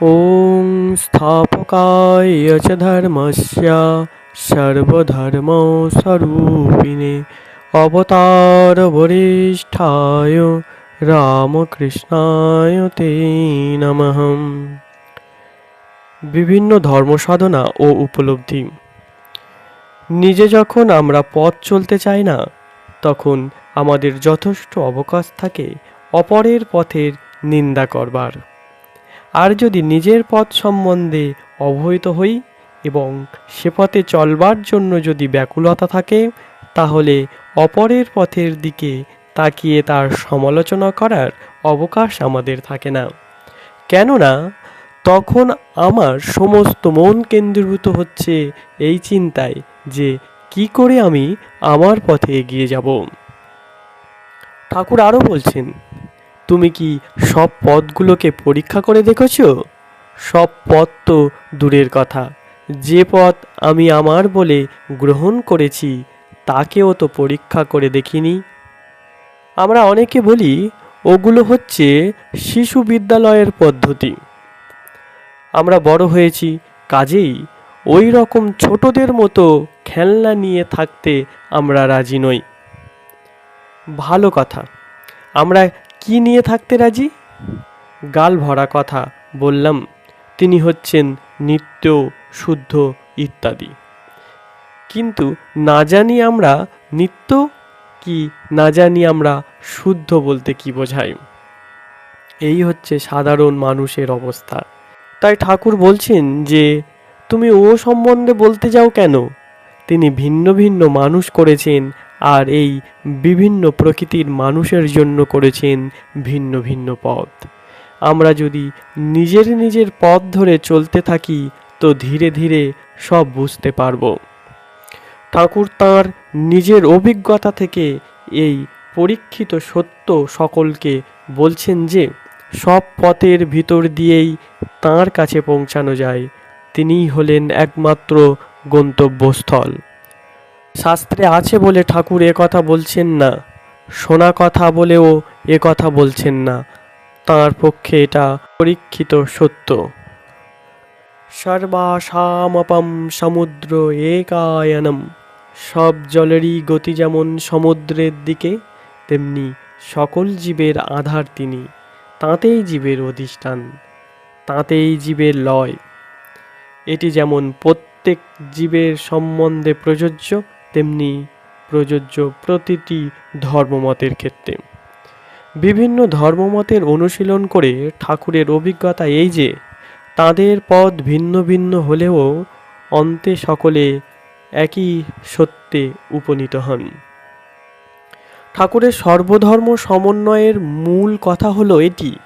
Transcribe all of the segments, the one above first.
ॐ स्थापकाय च धर्मस्य सर्वधर्मस्वरूपिणे অবতারবরিষ্ঠায় রামকৃষ্ণায় তে নমঃ বিভিন্ন ধর্ম সাধনা ও উপলব্ধি নিজে যখন আমরা পথ চলতে চাই না তখন আমাদের যথেষ্ট অবকাশ থাকে অপরের পথের নিন্দা করবার আর যদি নিজের পথ সম্বন্ধে অবহিত হই এবং সে পথে চলবার জন্য যদি ব্যাকুলতা থাকে, তাহলে অপরের পথের দিকে তাকিয়ে তার সমালোচনা করার অবকাশ আমাদের থাকে না। কেননা, তখন আমার সমস্ত মন কেন্দ্রীভূত হচ্ছে এই চিন্তায় যে কি করে আমি আমার পথে এগিয়ে যাব। ঠাকুর আরও বলছেন তুমি কি সব পথগুলোকে পরীক্ষা করে দেখেছ? সব পথ তো দূরের কথা। যে পথ আমি আমার বলে গ্রহণ করেছি, তাকেও তো পরীক্ষা করে দেখিনি। আমরা অনেকে বলি, ওগুলো হচ্ছে শিশু বিদ্যালয়ের পদ্ধতি। আমরা বড় হয়েছি, কাজেই ওই রকম ছোটদের মতো খেলনা নিয়ে থাকতে আমরা রাজি নই। ভালো কথা। আমরা কি নিয়ে থাকতে রাজি? গাল ভরা কথা বললাম, তিনি হচ্ছেন নিত্য, শুদ্ধ ইত্যাদি। কিন্তু না জানি আমরা নিত্য কি না জানি আমরা শুদ্ধ বলতে কি বোঝাই? এই হচ্ছে সাধারণ মানুষের অবস্থা। তাই ঠাকুর বলছেন যে, তুমি ও সম্বন্ধে বলতে যাও কেন? তিনি ভিন্ন ভিন্ন মানুষ করেছেন আর এই বিভিন্ন প্রকৃতির মানুষের জন্য করেছেন ভিন্ন ভিন্ন পথ। আমরা যদি নিজের নিজের পথ ধরে চলতে থাকি, তো ধীরে ধীরে সব বুঝতে পারব। ঠাকুর তার নিজের অভিজ্ঞতা থেকে এই পরীক্ষিত সত্য সকলকে বলছেন যে, সব পথের ভিতর দিয়েই তার কাছে পৌঁছানো যায়। তিনিই হলেন একমাত্র গন্তব্যস্থল। শাস্ত্রে আছে বলে ঠাকুর এ কথা বলছেন না, শোনা কথা বলেও এ কথা বলছেন না, তার পক্ষে এটা পরীক্ষিত সত্য। সর্বাসামপম সমুদ্র একায়নম, সব জলেরই গতি যেমন সমুদ্রের দিকে, তেমনি সকল জীবের আধার তিনি, তাঁতেই জীবের অধিষ্ঠান, তাঁতেই জীবের লয়। এটি যেমন প্রত্যেক জীবের সম্বন্ধে প্রযোজ্য তেমনি প্রযোজ্য প্রতিটি ধর্মমতের ক্ষেত্রে। বিভিন্ন ধর্মমতের অনুশীলন করে ঠাকুরের অভিজ্ঞতা এই যে, তাদের পথ ভিন্ন ভিন্ন হলেও অন্তে সকলে একই সত্যে উপনীত হন। ঠাকুরের সর্বধর্ম সমন্বয়ের মূল কথা হলো এটি।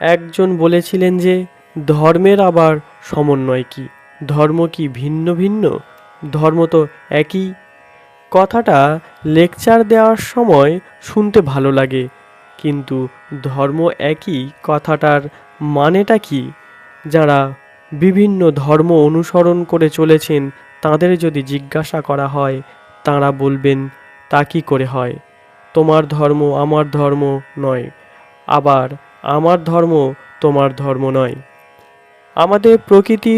একজন বলেছিলেন যে, ধর্মের আবার সমন্বয় কি? ধর্ম কি ভিন্ন ভিন্ন? ধর্ম তো একই। কথাটা লেকচার দেওয়ার সময় শুনতে ভালো লাগে, কিন্তু ধর্ম একই কথাটার মানেটা কি? যারা বিভিন্ন ধর্ম অনুসরণ করে চলেছেন, তাদের যদি জিজ্ঞাসা করা হয়, তাঁরা বলবেন, তা কী করে হয়? তোমার ধর্ম আমার ধর্ম নয়, আবার আমার ধর্ম তোমার ধর্ম নয়। আমাদের প্রকৃতি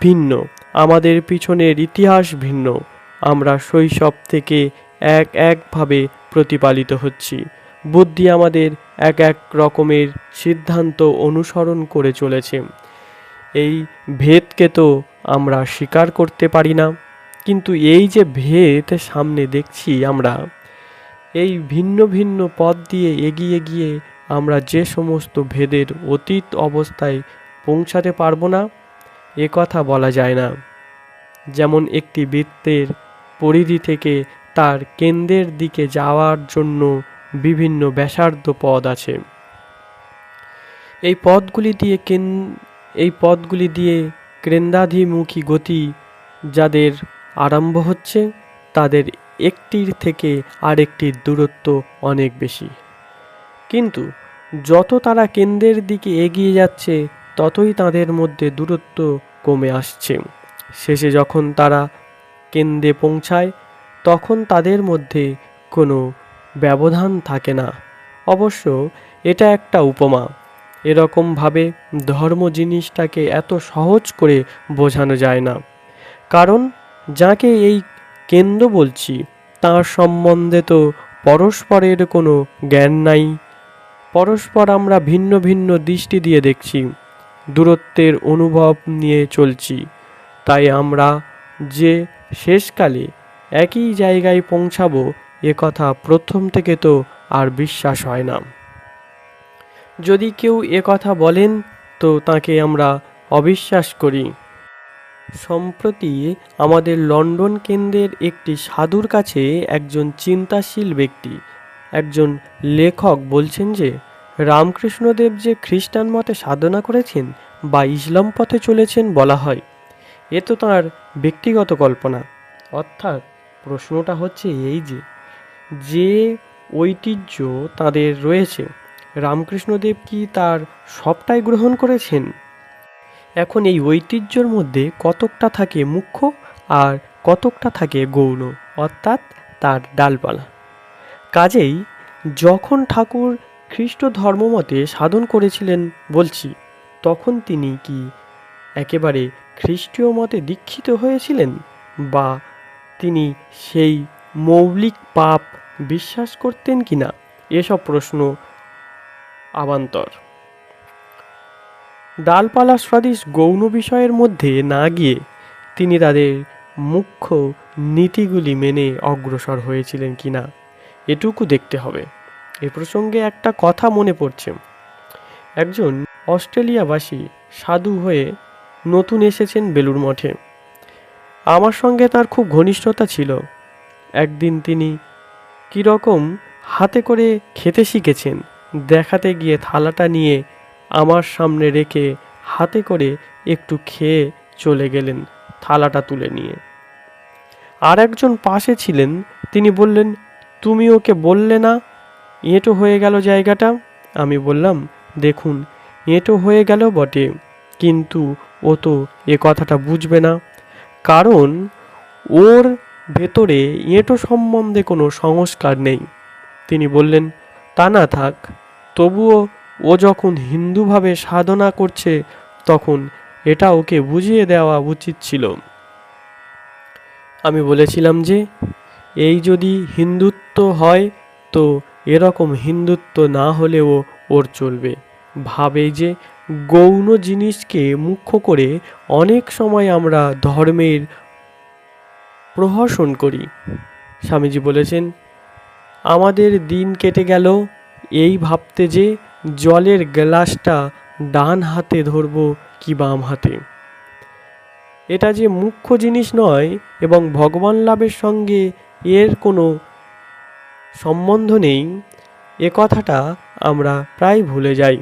ভিন্ন। আমাদের পিছনের ইতিহাস ভিন্ন। আমরা শৈশব থেকে এক একভাবে প্রতিপালিত হচ্ছি। বুদ্ধি আমাদের এক এক রকমের সিদ্ধান্ত অনুসরণ করে চলেছে। এই ভেদকে তো আমরা স্বীকার করতে পারি না, কিন্তু এই যে ভেদ সামনে দেখছি আমরা, এই ভিন্ন ভিন্ন পথ দিয়ে এগিয়ে গিয়ে আমরা যে সমস্ত ভেদের অতীত অবস্থায় পৌঁছাতে পারব না এ কথা বলা যায় না। যেমন একটি বৃত্তের পরিধি থেকে তার কেন্দ্রের দিকে যাওয়ার জন্য বিভিন্ন ব্যাসার্ধ পদ আছে। এই পথগুলি দিয়ে কেন, এই পথগুলি দিয়ে কেন্দ্রাধিমুখী গতি যাদের আরম্ভ হচ্ছে, তাদের একটির থেকে আরেকটির দূরত্ব অনেক বেশি। কিন্তু যত তারা কেন্দ্রের দিকে এগিয়ে যাচ্ছে ততই তাদের মধ্যে দূরত্ব কমে আসছে। শেষে যখন তারা কেন্দ্রে পৌঁছায়, তখন তাদের মধ্যে কোনো ব্যবধান থাকে না। অবশ্য এটা একটা উপমা। এরকমভাবে ধর্ম জিনিসটাকে এত সহজ করে বোঝানো যায় না। কারণ যাকে এই কেন্দ্র বলছি, তার সম্বন্ধে তো পরস্পরের কোনো জ্ঞান নাই। পরস্পর আমরা ভিন্ন ভিন্ন দৃষ্টি দিয়ে দেখছি। দূরত্বের অনুভব নিয়ে চলছি। তাই আমরা যে শেষকালে একই জায়গায় পৌঁছাবো, এ কথা প্রথম থেকে তো আর বিশ্বাস হয় না। যদি কেউ এ কথা বলেন, তো তাকে আমরা অবিশ্বাস করি। সম্প্রতি আমাদের লন্ডন কেন্দ্রের একটি সাধুর কাছে একজন চিন্তাশীল ব্যক্তি, একজন লেখক বলছেন যে রামকৃষ্ণদেব যে খ্রিস্টান মতে সাধনা করেছেন বা ইসলাম পথে চলেছেন বলা হয়, এ তো তাঁর ব্যক্তিগত কল্পনা। অর্থাৎ প্রশ্নটা হচ্ছে এই যে যে ঐতিহ্য তাদের রয়েছে, রামকৃষ্ণদেব কি তার সবটাই গ্রহণ করেছেন? এখন এই ঐতিহ্যর মধ্যে কতকটা থাকে মুখ্য আর কতকটা থাকে গৌণ? অর্থাৎ তার ডালপালা। কাজেই যখন ঠাকুর খ্রিস্ট ধর্মমতে সাধন করেছিলেন বলছি, তখন তিনি কি একেবারে খ্রিস্টীয় মতে দীক্ষিত হয়েছিলেন? বা তিনি সেই মৌলিক পাপ বিশ্বাস করতেন কি না এসব প্রশ্ন আবান্তর। ডালপালা সদৃশ গৌণ বিষয়ের মধ্যে না গিয়ে তিনি তাদের মুখ্য নীতিগুলি মেনে অগ্রসর হয়েছিলেন কিনা, এটুকু দেখতে হবে। এ প্রসঙ্গে একটা কথা মনে পড়ছে। একজন অস্ট্রেলিয়াবাসী সাধু হয়ে নতুন এসেছেন বেলুর মঠে। আমার সঙ্গে তার খুব ঘনিষ্ঠতা ছিল। একদিন তিনি কীরকম হাতে করে খেতে শিখেছেন, দেখাতে গিয়ে থালাটা নিয়ে আমার সামনে রেখে হাতে করে একটু খেয়ে চলে গেলেন থালাটা তুলে নিয়ে। আর একজন পাশে ছিলেন, তিনি বললেন, তুমি ওকে বললে না এঁটো হয়ে গেল জায়গাটা? আমি বললাম, দেখুন এঁটো হয়ে গেল বটে, কিন্তু ও তো এ কথাটা বুঝবে না। কারণ ওর ভেতরে এঁটো সম্বন্ধে কোনো সংস্কার নেই। তিনি বললেন, তা না থাক, তবুও ও যখন হিন্দুভাবে সাধনা করছে, তখন এটা ওকে বুঝিয়ে দেওয়া উচিত ছিল। আমি বলেছিলাম যে, এই যদি হিন্দুত্ব হয়, তো এরকম হিন্দুত্ব না হলেও ওর চলবে। ভাবে যে গৌণ জিনিসকে মুখ্য করে অনেক সময় আমরা ধর্মের প্রহসন করি। স্বামীজি বলেছেন, আমাদের দিন কেটে গেল, এই ভাবতে যে জলের গ্লাসটা ডান হাতে ধরব কি বাম হাতে? এটা যে মুখ্য জিনিস নয় এবং ভগবান লাভের সঙ্গে এর কোনো সম্বন্ধ নেই, এ কথাটা আমরা প্রায় ভুলে যাই।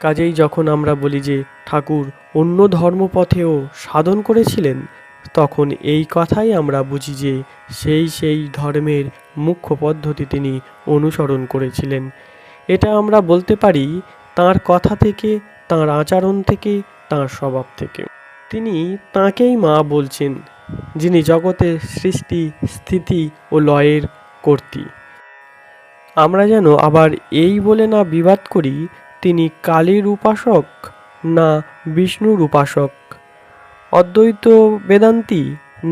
কাজেই যখন আমরা বলি যে ঠাকুর অন্য ধর্মপথেও সাধন করেছিলেন, তখন এই কথাই আমরা বুঝি যে সেই সেই ধর্মের মুখ্য পদ্ধতি তিনি অনুসরণ করেছিলেন। এটা আমরা বলতে পারি তার কথা থেকে, তার আচরণ থেকে, তার স্বভাব থেকে। তিনি তাকেই মা বলছেন, যিনি জগতের সৃষ্টি, স্থিতি ও লয়ের কর্তী। আমরা যেন আবার এই বলে না বিবাদ করি, তিনি কালীর উপাসক না বিষ্ণুর উপাসক। অদ্বৈত বেদান্তি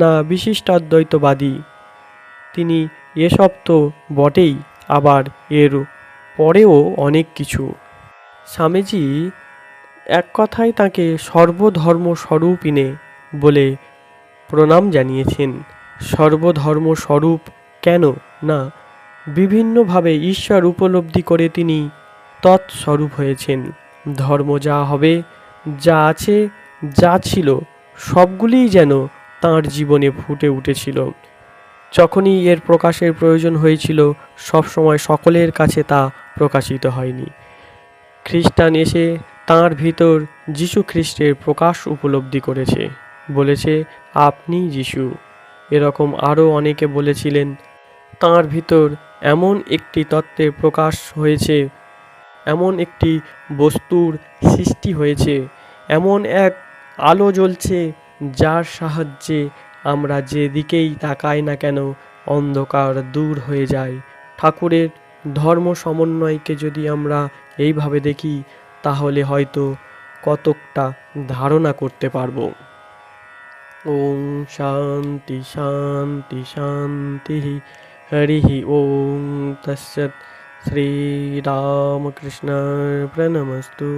না বিশিষ্ট অদ্বৈতবাদী তিনি এসব তো বটেই, আবার এর পরেও অনেক কিছু। স্বামীজি এক কথায় তাকে সর্বধর্ম স্বরূপিনে বলে প্রণাম জানিয়েছেন। সর্বধর্ম স্বরূপ কেন? না, বিভিন্নভাবে ঈশ্বর উপলব্ধি করে তিনি তৎস্বরূপ হয়েছেন। ধর্ম যা হবে, যা আছে, যা ছিল, সবগুলিই যেন তাঁর জীবনে ফুটে উঠেছিল। যখনই এর প্রকাশের প্রয়োজন হয়েছিল, সবসময় সকলের কাছে তা প্রকাশিত হয়নি। খ্রিস্টান এসে তাঁর ভিতর যিশু খ্রিস্টের প্রকাশ উপলব্ধি করেছে। বলেছে, আপনি যিশু। এরকম আরও অনেকে বলেছিলেন তাঁর ভিতর এমন একটি তত্ত্বের প্রকাশ হয়েছে, এমন একটি বস্তুর সৃষ্টি হয়েছে, এমন এক আলো জ্বলছে যার সাহায্যে আমরা যে দিকেই তাকাই না কেন অন্ধকার দূর হয়ে যায় ঠাকুরের ধর্ম সমন্বয়কে যদি আমরা এইভাবে দেখি, তাহলে হয়তো কতকটা ধারণা করতে পারব। ওম শান্তি শান্তি শান্তি। हरिः ॐ तस्सत् श्रीरामकृष्णार्पणमस्तु